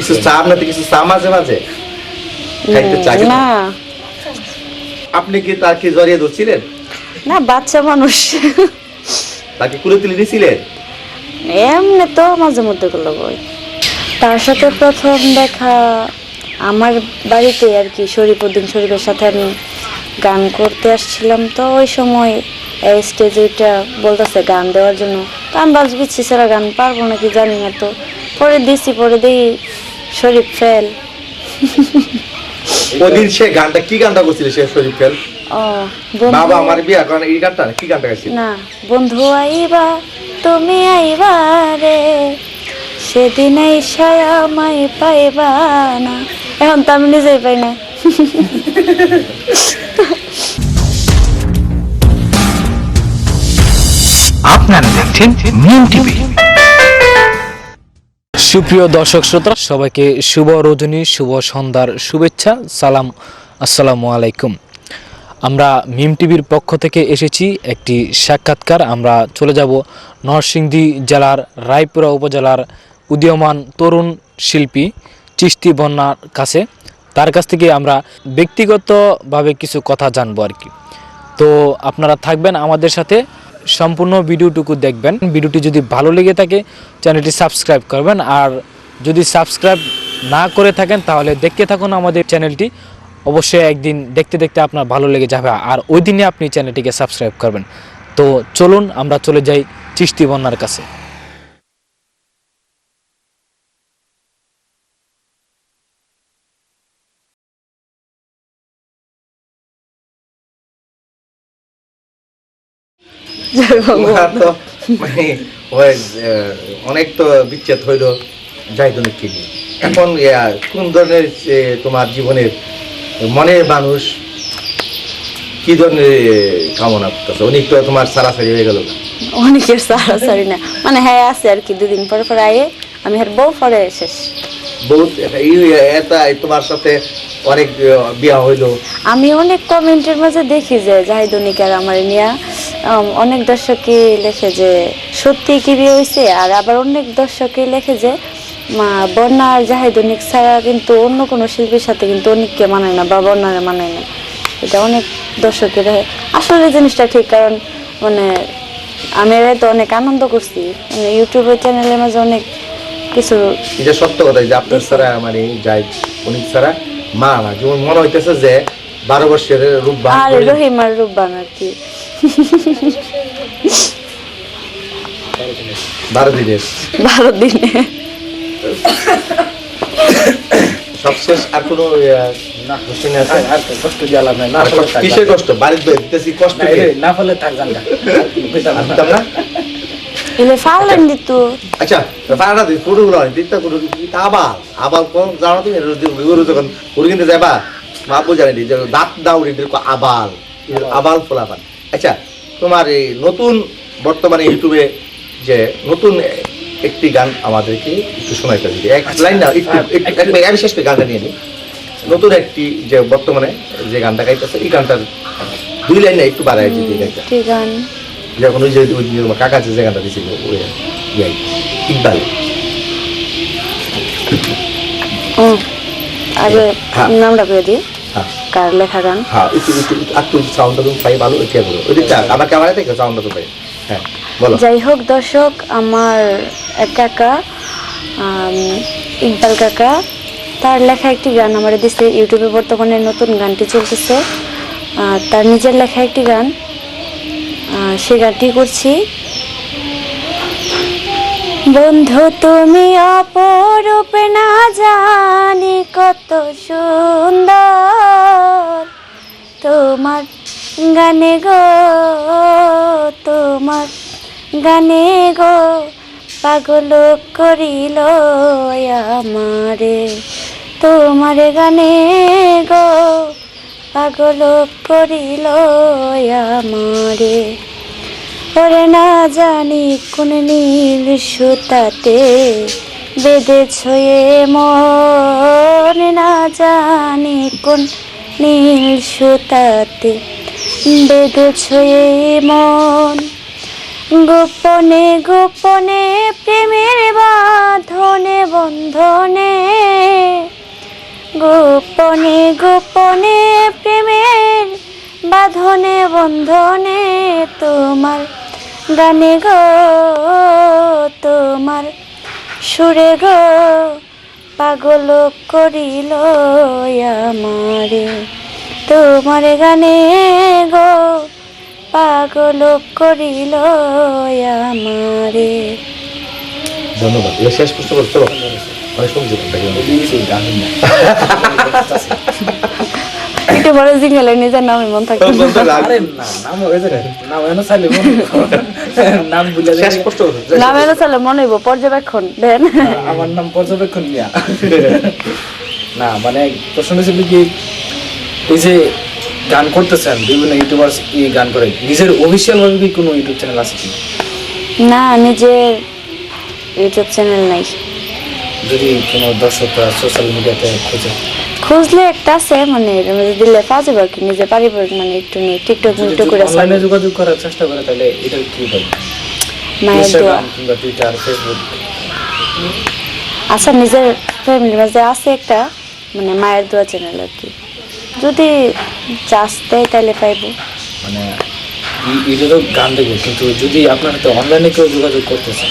কিছু চা আপনাদের কিছু চা মাঝে মাঝে? খাইতে চা না। আপনি কি তাকে জড়িয়ে ধরছিলেন? না বাচ্চা মানুষ। তাকে কুলে তুলে দিয়েছিলেন এমনি তো মাঝে মধ্যে করল বই। তার সাথে প্রথম দেখা আমার বাড়িতে আর কি শরীফুদ্দিন শরীফের সাথে আমি গান করতে আসছিলাম। তো ওই সময় এই স্টেজে ওইটা বলতেছে গান দেওয়ার জন্য। তো আমি বিচ্ছি ছাড়া গান পারব নাকি জানি না তো। পরে দিছি পরে দেখি শরীফ ফেল। ওদিন সে গানটা কি গানটা করছিল সে শরীফ ফেল? বাবা আমার বিয়া করেন এই গানটা? কি গানটা গাইছিল? না বন্ধু আইবা তুমি আইবা রে। সেদিন আইসায় আমায় পাইবা না। এখন তো আমি নিজেই পাই না আপনারা দেখছেন নিউ টিভি। সুপ্রিয় দর্শক শ্রোতা, সবাইকে শুভ রজনী, শুভ সন্ধ্যার শুভেচ্ছা, সালাম, আসসালামু আলাইকুম। আমরা মিম টিভির পক্ষ থেকে এসেছি একটি সাক্ষাৎকার। আমরা চলে যাব নরসিংদী জেলার, রায়পুরা উপজেলার উদীয়মান তরুণ শিল্পী চিস্তি বন্যার কাছে। তার কাছ থেকে আমরা ব্যক্তিগতভাবে কিছু কথা জানব আর কি। তো আপনারা থাকবেন আমাদের সাথে। সম্পূর্ণ ভিডিওটুকু দেখবেন। ভিডিওটি যদি ভালো লেগে থাকে, চ্যানেলটি সাবস্ক্রাইব করবেন। আর যদি সাবস্ক্রাইব না করে থাকেন, তাহলে দেখতে থাকুন আমাদের চ্যানেলটি। অবশ্যই একদিন দেখতে দেখতে আপনার ভালো লেগে যাবে। আর ওই দিনে আপনি চ্যানেলটিকে সাবস্ক্রাইব করবেন। তো চলুন, আমরা চলে যাই চিস্তি বন্যার কাছে। তো মানে অনেক তো বিচ্ছেদ হইল জাহিদুলের কি নিয়ে। এখন কোন ধরনের তোমার জীবনের মনের মানুষ কি ধরনের কামনা করতেছে? উনি তো তোমার সারাসারি হয়ে গেল। অনেকের সারাসারি না। মানে হ্যাঁ আছে আর কি দুদিন পরে পরে আয়ে আমি আর বউ পরে শেষ। বহুত এটা তোমার সাথে অনেক বিয়া হইল। আমি অনেক কমেন্টের মাঝে দেখি যে জাহিদুনিক আর আমার নিয়ে অনেক দর্শকই লেখে যে, সত্যি কি বিয়ে হয়েছে আর আবার অনেক দর্শকই লেখে যে বন্যা আর জাহিদুনিক ছাড়া কিন্তু অন্য কোনো শিল্পীর সাথে কিন্তু অনেককে মানায় না বা বন্যারে মানায় না। এটা অনেক দর্শকের আসলে জিনিসটা ঠিক, কারণ মানে আমি তো অনেক আনন্দ করছি। মানে ইউটিউবের চ্যানেলের মাঝে অনেক কিছু এটা সত্য কথা যে, আপনার ছাড়া মানে যাই উনি ছাড়া মা না। যেমন মনে হইতেছে যে বারো বছরের রূপ বান আর করে- রহিম রূপবান আর কি। বারো দিনের। বারো দিনে। সবশেষ আর কোনো না কোশ্চেন আছে আর তো কষ্ট নাই না কিসের কষ্ট? দিতেছি না, ফলে থাক না। দিত। আচ্ছা গুলো দিতে কোন জানো তুমি গরু যখন কিনতে যাবা আপু জানি যে দাঁত দাউড়ি আবাল আবাল। ফোলাপান আচ্ছা তোমার এই নতুন বর্তমানে ইউটিউবে যে নতুন একটি গান আমাদেরকে একটু শোনাইতে দিবে এক লাইন না একটু একটু- আমি শেষ করে গানটা নিয়ে নিই। নতুন একটি যে বর্তমানে যে গানটা গাইতেছে এই গানটার দুই লাইন না একটু বাড়াই দিতে গানটা। গান? যখন ওই যে কাকা যে গানটা দিয়েছিল ওই ইকবাল। আগে হ্যাঁ। নামটা করে দিই। হ্যাঁ। কার লেখা গান? হ্যাঁ একটু একটু একটু একটু সাউন্ডটা তুমি পাই ভালো এটা বলো। ওই দিকটা আমার ক্যামেরা থেকে সাউন্ডটা তো পাই। হ্যাঁ বলো। যাই হোক দর্শক আমার এক কাকা ইকবাল কাকা তার লেখা একটি গান আমার দেশে ইউটিউবে বর্তমানে নতুন গানটি চলতেছে। তার নিজের লেখা একটি গান। সে গানটি করছি। বন্ধু তুমি অপরূপ না জানি কত সুন্দর তোমার গানে গো, তোমার গানে গো, পাগল করিল আমারে। তোমার গানে গো, পাগল করিল আমারে। ওরে না জানি কোন নীল সুতাতে বেঁধেছ এ মন। কোন নীল সুতাতে বেঁধেছ মন? গোপনে গোপনে প্রেমের বাঁধনে, বন্ধনে। গোপনে গোপনে প্রেমের বাঁধনে, বন্ধনে তোমার গানে গো, তোমার সুরে গো। পাগল করিল আমারে। তোমার গানে গো পাগল করিল আমারে। ধন্যবাদ। এবার শেষ প্রশ্ন করছ অনেক শুনছি দিয়েছি গান না বড় জিঙ্গেলে নিজের নামে মন না নাম হয়েছে নাম এনে চাইলে। নাম বুঝা শেষ করছ নাম এলো চলে মনে হইব পর্যবেক্ষণ দেন। আমার নাম পর্যবেক্ষণ মিয়া। না মানে প্রশ্ন ছিল কি এই যে গান করতেছেন বিভিন্ন ইউটিউবার্স এই গান করে নিজের অফিসিয়াল ভাবে কি কোনো ইউটিউব চ্যানেল আছে কি? না নিজের ইউটিউব চ্যানেল নাই। যদি কোনো দর্শকরা সোশ্যাল মিডিয়াতে খোঁজে? খুঁজলে একটা আছে মানে দিলে পাওয়া যাবে কি নিজে পারিবারিক মানে একটু টিকটক মিকটক করে অনলাইনে যোগাযোগ করার চেষ্টা করে তাহলে এটা কি হবে মায়ের দোয়া। কিংবা টুইটার ফেসবুক আচ্ছা নিজের ফ্যামিলির মাঝে আছে একটা মানে মায়ের দোয়া চ্যানেল আর কি। যদি চাষ দেয় তাহলে পাইবো। মানে এটা তো গান দেখব কিন্তু যদি আপনার অনলাইনে কেউ যোগাযোগ করতেছে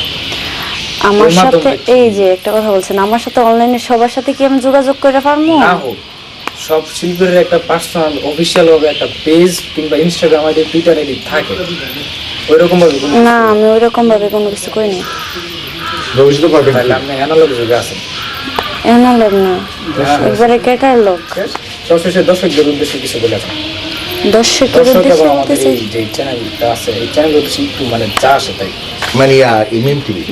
আমার সাথে এই যে একটা কথা বলছেন আমার সাথে অনলাইনে সবার সাথে কি আমি যোগাযোগ করে পারব? না হোক সব শিল্পীর একটা পার্সোনাল অফিসিয়াল ভাবে একটা পেজ কিংবা ইনস্টাগ্রাম আইডি টুইটার আইডি থাকে। ওইরকম ভাবে না আমি ওই রকম ভাবে কোনো কিছু করিনি। ভবিষ্যতে করবেন তাহলে আপনি অ্যানালগ যুগে আছেন। লোক না একবারে কেটার লোক সবশেষে দর্শকদের উদ্দেশ্যে কিছু বলেছেন দর্শকের উদ্দেশ্যে এবং আমাদের এই যে চ্যানেলটা আছে এই চ্যানেল উদ্দেশ্যে একটু মানে চা আসে তাই। মানে ইমিম টিভি।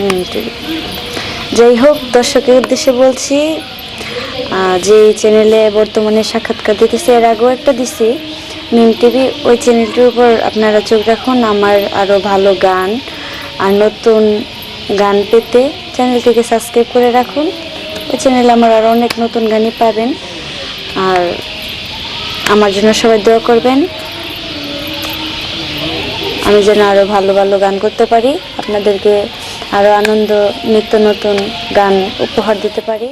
যাই হোক দর্শকের উদ্দেশ্যে বলছি যে এই চ্যানেলে বর্তমানে সাক্ষাৎকার দিতেছি এর আগেও একটা দিছি। মিম টিভি ওই চ্যানেলটির উপর আপনারা চোখ রাখুন আমার আরও ভালো গান আর নতুন গান পেতে চ্যানেলটিকে সাবস্ক্রাইব করে রাখুন। ওই চ্যানেলে আমার আরও অনেক নতুন গানই পাবেন। আর আমার জন্য সবাই দোয়া করবেন। আমি যেন আরও ভালো ভালো গান করতে পারি, আপনাদেরকে আরও আনন্দ, নিত্য নতুন গান উপহার দিতে পারি।